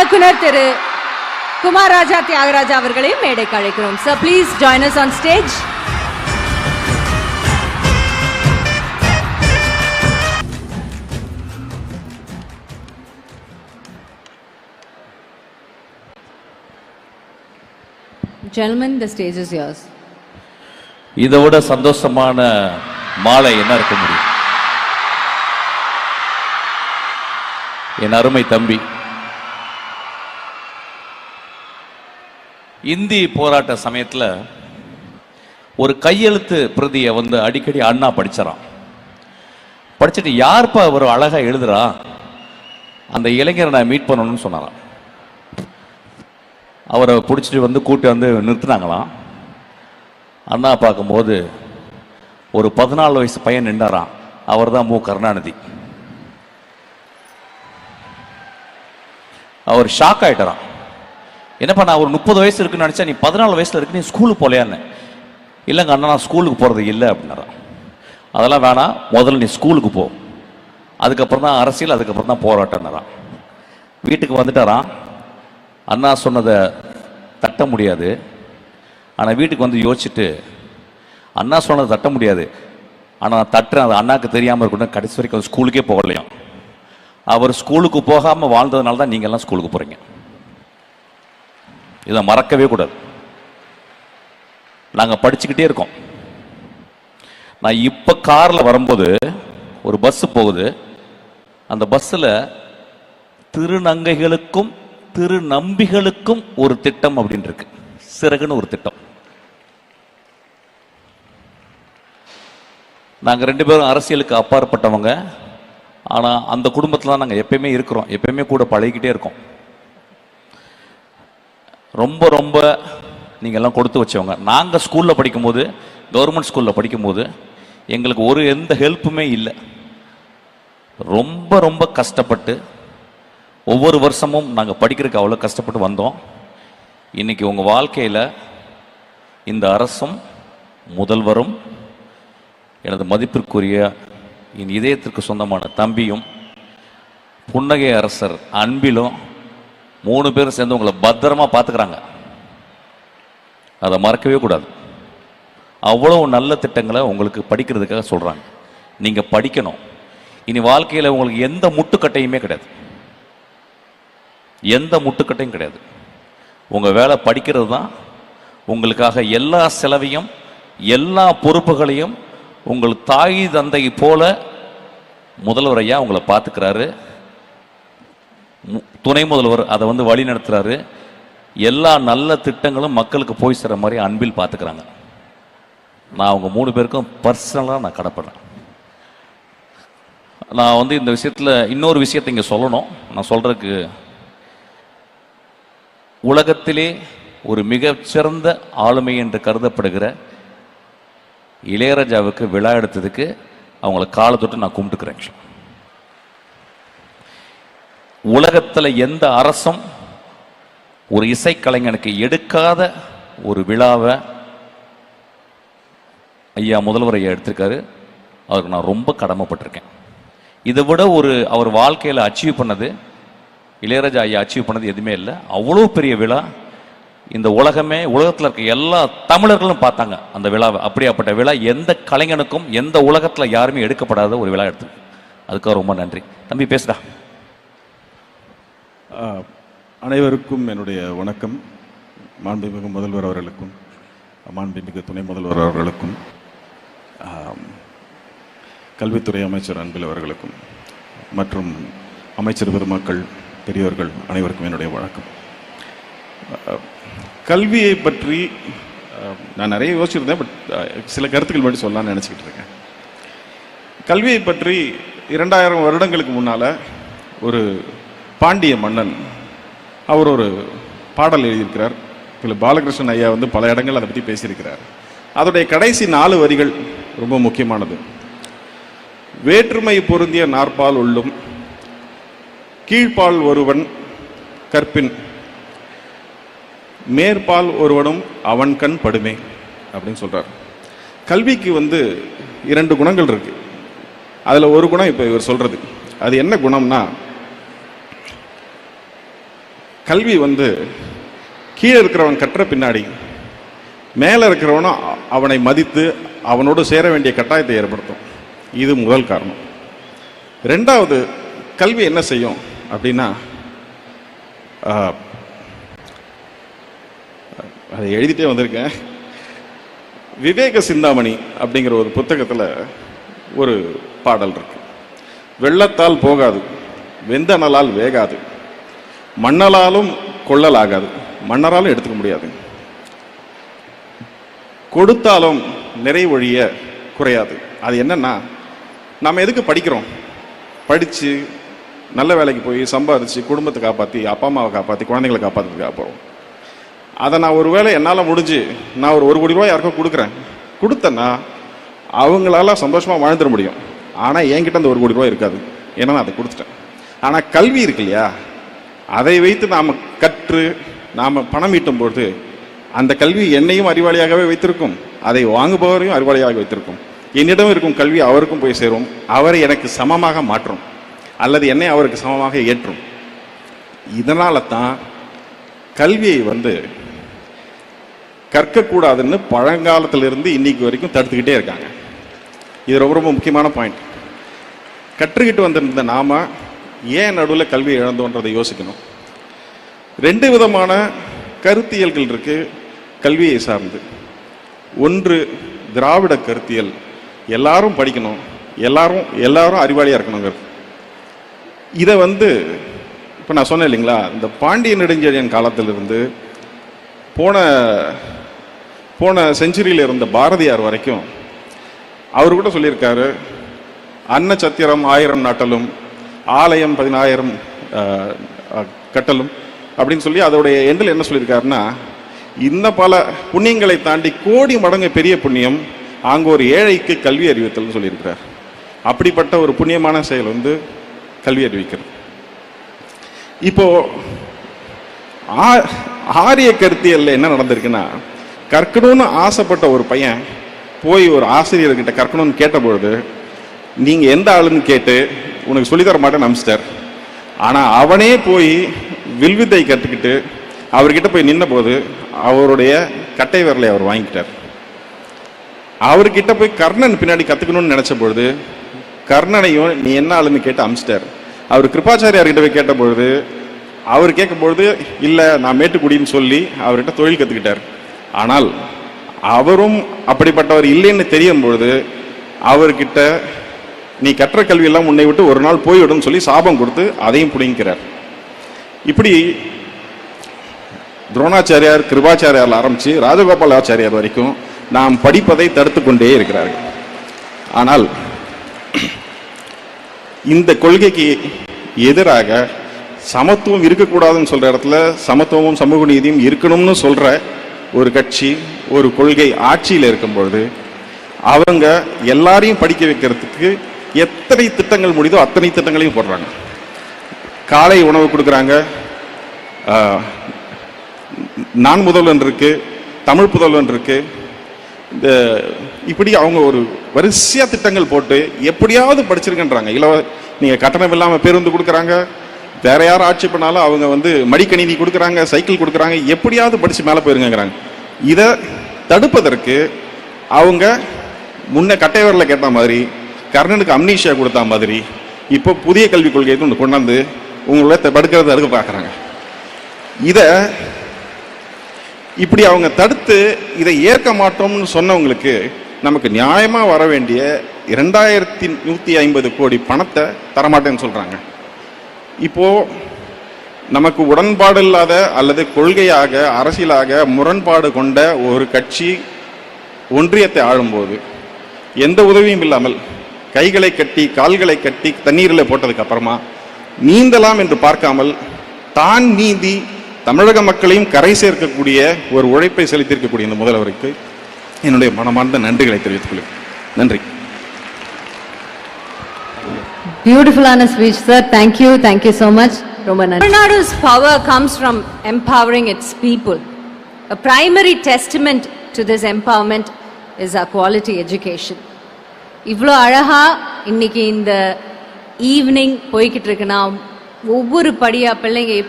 இயக்குனர் திரு குமார் ராஜா தியாகராஜா அவர்களையும் மேடைக்கு அழைக்கிறோம். Sir please join us on stage Gentlemen, the stage is yours. இதை விட சந்தோஷமான மாலை என்ன இருக்க முடியும்? என் அருமை தம்பி இந்தி போராட்ட சமயத்தில் ஒரு கையெழுத்து பிரதியை வந்து அடிக்கடி அண்ணா படிச்சிடறான் படிச்சுட்டு யார்ப்பா ஒரு அழகா எழுதுறா? அந்த இளைஞரை நான் மீட் பண்ணணும்னு சொன்னாராம். அவரை பிடிச்சிட்டு வந்து கூட்டி வந்து நிறுத்தினாங்களாம். அண்ணா பார்க்கும்போது ஒரு பதினாலு வயசு பையன் நின்றாராம். அவர் தான் மு. கருணாநிதி. அவர் ஷாக் ஆயிட்டாராம். என்னப்பா நான் ஒரு முப்பது வயசு இருக்குன்னு நினைச்சா நீ பதினாலு வயசில் இருக்கு நீ ஸ்கூலுக்கு போலையான்னு. இல்லைங்க அண்ணா நான் ஸ்கூலுக்கு போகிறது இல்லை அப்படின்னாரா. அதெல்லாம் வேணாம் முதல்ல நீ ஸ்கூலுக்கு போ. அதுக்கப்புறம் தான் அரசியல் அதுக்கப்புறம் தான் போராட்டம்னாராம். வீட்டுக்கு வந்துட்டாராம். அண்ணா சொன்னதை தட்ட முடியாது. ஆனால் வீட்டுக்கு வந்து யோசிச்சுட்டு அண்ணா சொன்னதை தட்ட முடியாது. ஆனால் நான் தட்டுறேன் அது அண்ணாக்கு தெரியாமல் இருக்கணும் கடைசி வரைக்கும் ஸ்கூலுக்கே போகலையும். அவர் ஸ்கூலுக்கு போகாமல் வாழ்ந்ததுனால தான் நீங்கள்லாம் ஸ்கூலுக்கு போகிறீங்க இதை மறக்கவே கூடாது. நாங்கள் படிச்சுக்கிட்டே இருக்கோம். நான் இப்போ காரில் வரும்போது ஒரு பஸ்ஸு போகுது. அந்த பஸ்ஸில் திருநங்கைகளுக்கும் திருநம்பிகளுக்கும் ஒரு திட்டம் அப்படின்னு இருக்கு. சிறகுன்னு ஒரு திட்டம். நாங்கள் ரெண்டு பேரும் அரசியலுக்கு அப்பாற்பட்டவங்க. ஆனால் அந்த குடும்பத்தில் தான் நாங்கள் எப்பயுமே இருக்கிறோம். எப்பயுமே கூட பழகிக்கிட்டே இருக்கோம். ரொம்ப ரொம்ப நீங்கள்லாம் கொடுத்து வச்சவங்க. நாங்கள் ஸ்கூலில் படிக்கும்போது கவர்மெண்ட் ஸ்கூலில் படிக்கும்போது எங்களுக்கு ஒரு எந்த ஹெல்ப்புமே இல்லை. ரொம்ப ரொம்ப கஷ்டப்பட்டு ஒவ்வொரு வருஷமும் நாங்கள் படிக்கிறதுக்கு அவ்வளோ கஷ்டப்பட்டு வந்தோம். இன்னைக்கு உங்கள் வாழ்க்கையில் இந்த அரசும் முதல்வரும் எனது மதிப்பிற்குரிய என் இதயத்திற்கு சொந்தமான தம்பியும் புன்னகை அரசர் அன்பிலும் மூணு பேரும் சேர்ந்து உங்களை பத்திரமா பார்த்துக்கிறாங்க. அதை மறக்கவே கூடாது. அவ்வளோ நல்ல திட்டங்களை உங்களுக்கு படிக்கிறதுக்காக சொல்கிறாங்க நீங்கள் படிக்கணும். இனி வாழ்க்கையில் உங்களுக்கு எந்த முட்டுக்கட்டையுமே கிடையாது. எந்த முட்டுக்கட்டையும் கிடையாது. உங்கள் வேலை படிக்கிறது தான். உங்களுக்காக எல்லா செலவையும் எல்லா பொறுப்புகளையும் உங்கள் தாய் தந்தை போல முதல்வரையாக உங்களை பார்த்துக்கிறாரு. துணை முதல்வர் அதை வந்து வழி நடத்துகிறாரு எல்லா நல்ல திட்டங்களும் மக்களுக்கு போய் சேர மாதிரி அன்பில் பார்த்துக்கிறாங்க நான் அவங்க மூணு பேருக்கும் பர்சனலாக நான் கடப்படுறேன். நான் வந்து இந்த விஷயத்தில் இன்னொரு விஷயத்தை இங்கே சொல்லணும். நான் சொல்கிறதுக்கு உலகத்திலே ஒரு மிகச்சிறந்த ஆளுமை என்று கருதப்படுகிற இளையராஜாவுக்கு விழா எடுத்ததுக்கு அவங்கள காலத்தொட்டு நான் கும்பிட்டுக்கிறேன். உலகத்தில் எந்த அரசும் ஒரு இசைக்கலைஞனுக்கு எடுக்காத ஒரு விழாவை ஐயா முதல்வர் ஐயா எடுத்திருக்காரு. அவருக்கு நான் ரொம்ப கடமைப்பட்டிருக்கேன். இதை விட ஒரு அவர் வாழ்க்கையில் அச்சீவ் பண்ணது இளையராஜா ஐயா அச்சீவ் பண்ணது எதுவுமே இல்லை. அவ்வளோ பெரிய விழா. இந்த உலகமே உலகத்தில் இருக்க எல்லா தமிழர்களும் பார்த்தாங்க அந்த விழாவை. அப்படியாப்பட்ட விழா. எந்த கலைஞனுக்கும் எந்த உலகத்தில் யாருமே எடுக்கப்படாத ஒரு விழா எடுத்து அதுக்காக ரொம்ப நன்றி. தம்பி பேசுடா. அனைவருக்கும் என்னுடைய வணக்கம். மாண்புமிகு முதல்வர் அவர்களுக்கும் மாண்புமிகு துணை முதல்வர் அவர்களுக்கும் கல்வித்துறை அமைச்சர் அன்பில் அவர்களுக்கும் மற்றும் அமைச்சர் பெருமக்கள் பெரியோர்கள் அனைவருக்கும் என்னுடைய வணக்கம். கல்வியை பற்றி நான் நிறைய யோசிச்சிருந்தேன் பட் சில கருத்துக்கள் மட்டும் சொல்லலாம்னு நினச்சிக்கிட்டு இருக்கேன். கல்வியை பற்றி இரண்டாயிரம் வருடங்களுக்கு முன்னால் ஒரு பாண்டிய மன்னன் அவர் ஒரு பாடல் எழுதியிருக்கிறார். இதில் பாலகிருஷ்ணன் ஐயா வந்து பல இடங்கள் அதை பற்றி பேசியிருக்கிறார். அதோடைய கடைசி நாலு வரிகள் ரொம்ப முக்கியமானது. வேற்றுமை பொருந்திய நாற்பால் உள்ளும் கீழ்ப்பால் ஒருவன் கற்பின் மேற்பால் ஒருவனும் அவன் கண் படுமே அப்படின்னு சொல்கிறார் கல்விக்கு வந்து இரண்டு குணங்கள் இருக்குது அதில் ஒரு குணம் இப்போ இவர் சொல்கிறது அது என்ன குணம்னா கல்வி வந்து கீழே இருக்கிறவன் கற்ற பின்னாடி மேலே இருக்கிறவனும் அவனை மதித்து அவனோடு சேர வேண்டிய கட்டாயத்தை ஏற்படுத்தும். இது முதல் காரணம். ரெண்டாவது கல்வி என்ன செய்யும் அப்படின்னா அதை எழுதிட்டே வந்திருக்கேன். விவேக சிந்தாமணி அப்படிங்கிற ஒரு புத்தகத்தில் ஒரு பாடல் இருக்கு. வெள்ளத்தால் போகாது வெந்தனலால் வேகாது. மண்ணலாலும் கொள்ளலாகாது. மன்னராலும் எடுத்துக்க முடியாது. கொடுத்தாலும் நிறைவொழிய குறையாது. அது என்னன்னா நம்ம எதுக்கு படிக்கிறோம்? படித்து நல்ல வேலைக்கு போய் சம்பாதிச்சு குடும்பத்தை காப்பாற்றி அப்பா அம்மாவை காப்பாற்றி குழந்தைங்களை காப்பாற்றுறதுக்காக போகிறோம் அதை நான் ஒரு வேளை என்னால் முடிஞ்சு நான் ஒரு ஒரு கோடி ரூபாய் யாருக்கோ கொடுக்குறேன். கொடுத்தேன்னா அவங்களால சந்தோஷமாக வாழ்ந்துட முடியும். ஆனால் என்கிட்ட அந்த ஒரு கோடி ரூபாய் இருக்காது. ஏன்னா நான் அதை கொடுத்துட்டேன். ஆனால் கல்வி இருக்கு இல்லையா? அதை வைத்து நாம் கற்று நாம் பணம் ஈட்டும் பொழுது அந்த கல்வி என்னையும் அறிவாளியாகவே வைத்திருக்கும் அதை வாங்குபவரையும் அறிவாளியாக வைத்திருக்கும். என்னிடம் இருக்கும் கல்வி அவருக்கும் போய் சேரும் அவரை எனக்கு சமமாக மாற்றும் அல்லது என்னை அவருக்கு சமமாக ஏற்றும். இதனால தான் கல்வியை வந்து கற்கக்கூடாதுன்னு பழங்காலத்திலிருந்து இன்னைக்கு வரைக்கும் தடுத்துக்கிட்டே இருக்காங்க. இது ரொம்ப ரொம்ப முக்கியமான பாயிண்ட் கற்றுக்கிட்டு வந்திருந்த நாம ஏன் நடுவில் கல்வி இழந்தோன்றதை யோசிக்கணும். ரெண்டு விதமான கருத்தியல்கள் இருக்கு கல்வியை சார்ந்து. ஒன்று திராவிட கருத்தியல். எல்லாரும் படிக்கணும். எல்லாரும் எல்லாரும் அறிவாளியாக இருக்கணுங்கிறது. இதை வந்து இப்போ நான் சொன்னேன் இல்லைங்களா இந்த பாண்டிய நெடுஞ்செழியன் காலத்திலிருந்து போன போன செஞ்சுரியில் இருந்த பாரதியார் வரைக்கும் அவர் கூட சொல்லியிருக்காரு அன்ன சத்திரம் ஆயிரம் நாட்டலும் ஆலயம் பதினாயிரம் கட்டலும் அப்படின்னு சொல்லி அதோடைய எண்டில் என்ன சொல்லியிருக்காருன்னா இந்த பல புண்ணியங்களை தாண்டி கோடி மடங்கு பெரிய புண்ணியம் அங்கே ஒரு ஏழைக்கு கல்வி அறிவித்தல்னு சொல்லியிருக்கிறார். அப்படிப்பட்ட ஒரு புண்ணியமான செயல் வந்து கல்வி அறிவிக்கிறது. இப்போ ஆ- ஆரிய கருத்தியலில் என்ன நடந்திருக்குன்னா கற்கணும்னு ஆசைப்பட்ட ஒரு பையன் போய் ஒரு ஆசிரியர்கிட்ட கற்கணும்னு கேட்டபொழுது நீங்கள் எந்த ஆளுன்னு கேட்டு உனக்கு சொல்லித்தர மாட்டேன்னு அமிச்சிட்டார். ஆனால் அவனே போய் வில்வித்தை கற்றுக்கிட்டு அவர்கிட்ட போய் நின்ன போது அவருடைய கட்டை விரலை அவர் வாங்கிக்கிட்டார். அவர்கிட்ட போய் கர்ணன் பின்னாடி கற்றுக்கணும்னு நினச்ச பொழுது கர்ணனையும் நீ என்ன ஆளுன்னு கேட்டு அமிச்சிட்டார். அவர் கிருபாச்சாரியார்கிட்ட போய் கேட்ட பொழுது அவர் கேட்கும்பொழுது இல்லை நான் மேட்டுக்குடின்னு சொல்லி அவர்கிட்ட தொழில் கற்றுக்கிட்டார் ஆனால் அவரும் அப்படிப்பட்டவர் இல்லைன்னு தெரியும் பொழுது அவர்கிட்ட நீ கற்ற கல்வியெல்லாம் உன்னை விட்டு ஒரு நாள் போய்விடும் சொல்லி சாபம் கொடுத்து அதையும் பிடிங்கிறார் இப்படி துரோணாச்சாரியார் கிருபாச்சாரியார் ஆரம்பித்து ராஜகோபால் ஆச்சாரியார் வரைக்கும் நாம் படிப்பதை தடுத்து கொண்டே இருக்கிறார்கள். ஆனால் இந்த கொள்கைக்கு எதிராக சமத்துவம் இருக்கக்கூடாதுன்னு சொல்கிற இடத்துல சமத்துவமும் சமூக நீதியும் இருக்கணும்னு சொல்கிற ஒரு கட்சி ஒரு கொள்கை ஆட்சியில் இருக்கும் பொழுது அவங்க எல்லாரையும் படிக்க வைக்கிறதுக்கு எத்தனை திட்டங்கள் முடியுதோ அத்தனை திட்டங்களையும் போடுறாங்க. காலை உணவு கொடுக்குறாங்க. நான் முதல்வன் இருக்கு தமிழ் புதல்வன் இருக்கு. இந்த இப்படி அவங்க ஒரு வரிசையா திட்டங்கள் போட்டு எப்படியாவது படிச்சிருக்கன்றாங்க இலவ நீங்க கட்டணம் இல்லாம பேருந்து கொடுக்குறாங்க. வேற யார் ஆட்சி பண்ணாலும் அவங்க வந்து மடிக்கணினி கொடுக்குறாங்க சைக்கிள் கொடுக்குறாங்க. எப்படியாவது படிச்சு மேலே போயிருங்கிறாங்க இதை தடுப்பதற்கு அவங்க முன்ன கட்டைவரில் கேட்ட மாதிரி கர்ணனுக்கு அம்னீஷியா கொடுத்த மாதிரி இப்போ புதிய கல்விக் கொள்கையை ஒன்று கொண்டாந்து உங்களை தடுக்கிறத தடுக்க பார்க்குறாங்க. இதை இப்படி அவங்க தடுத்து இதை ஏற்க மாட்டோம்னு சொன்னவங்களுக்கு நமக்கு நியாயமாக வர வேண்டிய இரண்டாயிரத்தி நூற்றி ஐம்பது கோடி பணத்தை தரமாட்டேன்னு சொல்கிறாங்க இப்போ நமக்கு உடன்பாடு இல்லாத அல்லது கொள்கையாக அரசியலாக முரண்பாடு கொண்ட ஒரு கட்சி ஒன்றியத்தை ஆளும்போது எந்த உதவியும் இல்லாமல் கைகளை கட்டி கால்களை கட்டி தண்ணீரில் போட்டதுக்கு அப்புறமா நீந்தலாம் என்று பார்க்காமல் தான் நீந்தி தமிழக மக்களையும் கரை சேர்க்கக்கூடிய ஒரு உழைப்பை செலுத்தியிருக்கக்கூடிய இந்த முதல்வருக்கு என்னுடைய மனமார்ந்த நன்றிகளை தெரிவித்துக் கொள்கிறேன். நன்றி. பியூட்டிஃபுல்லான speech sir thank you thank you so much ரொம்ப நன்றி. Tamil Nadu's power comes from empowering its people. A primary testament to this empowerment is our quality education. இவ்வளோ அழகா இன்னைக்கு இந்த ஈவினிங் போய்கிட்டு இருக்குன்னா ஒவ்வொரு படியா பிள்ளைங்க